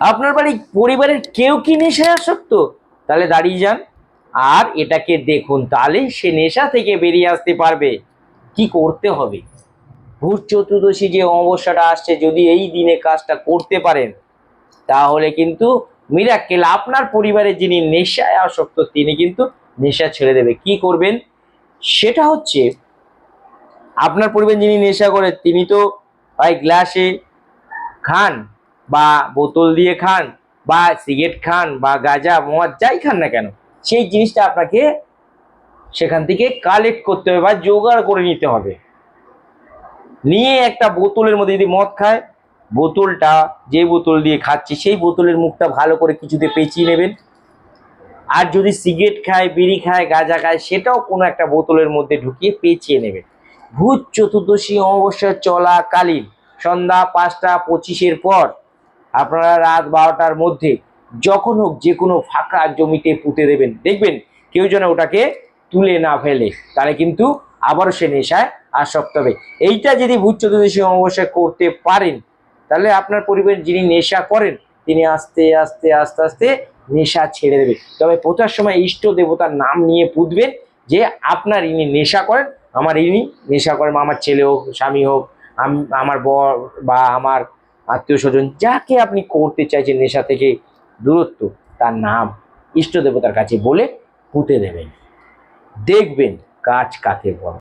আপনার বাড়ি পরিবারের কেউ কি নেশায় আসক্ত? তাহলে দাঁড়িয়ে যান। আর এটাকে দেখুন তাহলে সে নেশা থেকে বেরিয়ে আসতে পারবে। কি করতে হবে? ভূত চতুর্দশী যে অমাবস্যাটা আসছে, যদি এই দিনে কাজটা করতে পারেন, তাহলে কিন্তু মিরাক্কেল আপনার পরিবারের যিনি নেশায় আসক্ত, তিনি কিন্তু নেশা ছেড়ে দেবে। কি করবেন? সেটা হচ্ছে, আপনার পরিবার যিনি নেশা করে, তিনি তো হয় গ্লাসে খান। বা বোতল দিয়ে খান, বা সিগারেট খান, বা গাঁজা মদ যাই খান না কেন, সেই জিনিসটা আপনাকে সেখান থেকে কালেক্ট করতে হবে বা জোগাড় করে নিতে হবে। নিয়ে একটা বোতলের মধ্যে যদি মদ খায়, বোতলটা যে বোতল দিয়ে খাচ্ছি, সেই বোতলের মুখটা ভালো করে কিছুতে পেঁচিয়ে নেবেন। আর যদি সিগারেট খায়, বিড়ি খায়, গাঁজা খায়, সেটাও কোনো একটা বোতলের মধ্যে ঢুকিয়ে পেঁচিয়ে নেবেন। ভূত চতুর্দশী অমাবস্যা চলাকালীন সন্ধ্যা পাঁচটা পঁচিশের পর আপনারা রাত বারোটার মধ্যে যখন হোক যে কোনো ফাঁকা জমিতে পুঁতে দেবেন। দেখবেন কেউ যেন ওটাকে তুলে না ফেলে, তাহলে কিন্তু আবারও সে নেশায় আসক্ত হবে। এইটা যদি ভূত চতুর্দশী অমাবস্যা করতে পারেন, তাহলে আপনার পরিবারের যিনি নেশা করেন, তিনি আস্তে আস্তে আস্তে আস্তে নেশা ছেড়ে দেবে। তবে পোতার সময় ইষ্ট দেবতার নাম নিয়ে পুঁতবেন যে আপনার ইনি নেশা করেন, আমার ইনি নেশা করেন, আমার ছেলে হোক, স্বামী হোক, আম- আমার বর বা আমার আত্মীয় স্বজন যাকে আপনি করতে চাইছেন নেশা থেকে দূরত্ব, তার নাম ইষ্ট দেবতার কাছে বলে পুঁতে দেবেন। দেখবেন কাজ কাকে বলে।